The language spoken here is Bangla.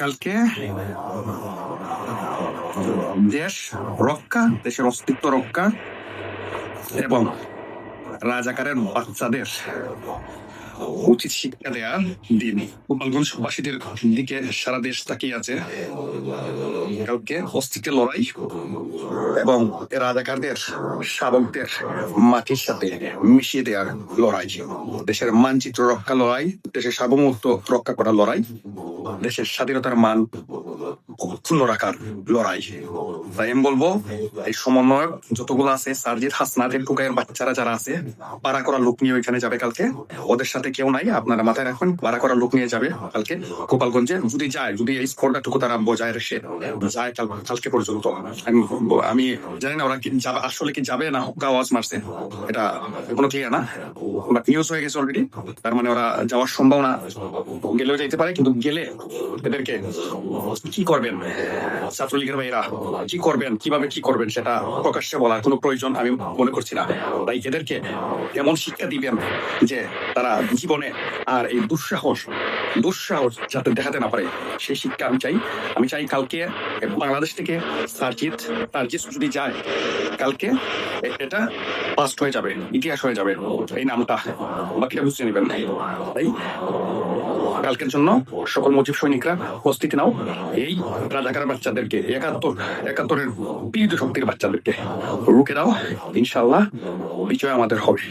কালকে? দেশ রক্ষা, দেশের অস্তিত্ব রক্ষা এবং রাজাকারের বাচ্চাদের উচিত শিক্ষা দেওয়ার দিন। গোপালগঞ্জবাসীদের দিকে সারা দেশ তাকিয়ে আছে। কালকে অস্তিত্বের লড়াই এবং রাজাকারদের, শাবকদের মাটির সাথে মিশিয়ে দেওয়ার লড়াই। দেশের মানচিত্র রক্ষা লড়াই, দেশের সার্বভৌমত্ব রক্ষা করার লড়াই। দেশের স্বাধীনতার মান অক্ষুণ্ণ রাখার লড়াই। তাই আমি বলব, এই সমন্বয়ক যতগুলো আছে সার্জিৎ হাসনাদের টুকাইয়ের বাচ্চারা যারা আছে, পাড়া করা লোক নিয়ে ওইখানে যাবে কালকে। ওদের সাথে কেউ নাই, আপনারা মাথায় রাখবেন পাড়া করা লোক নিয়ে যাবে কালকে গোপালগঞ্জে। যদি যায়, যদি এই স্কোরটাটুকু তারা বজায় রেখে যায় কালকে পর্যন্ত, আমি জানি না ওরা যাবে, আসলে কি যাবে না হুক্কা আওয়াজ মারছে। এটা কোনো ক্লিয়ার না। বাট নিউজ হয়ে গেছে অলরেডি তার মানে ওরা যাওয়ার সম্ভাবনা গেলেও যাইতে পারে, কিন্তু গেলে এদেরকে কি করবেন? ছাত্রলীগের কি করবেন? কীভাবে কি করবেন সেটা প্রকাশ্যে বলার কোনো প্রয়োজন আমি মনে করছি না। তাই এদেরকে এমন শিক্ষা দিবেন যে তারা জীবনে আর এই দুঃসাহস দুঃসাহস যাতে দেখাতে না পারে, সেই শিক্ষা আমি চাই। আমি চাই কালকে বাংলাদেশ থেকে সার্জিৎ সার্জিৎ যদি যায়, কালকে এটা পাস্ট হয়ে যাবে, ইতিহাস হয়ে যাবে। এই নামটা বাকিটা বুঝতে নেবেন। তাই কালকের জন্য সকল মুজিব সৈনিকরা প্রস্তুতি নাও। এই রাজাকার বাচ্চাদেরকে, একাত্তর, একাত্তরের পীড়িত শক্তির বাচ্চাদেরকে রুখে দাও। ইনশাল্লাহ বিজয় আমাদের হবে।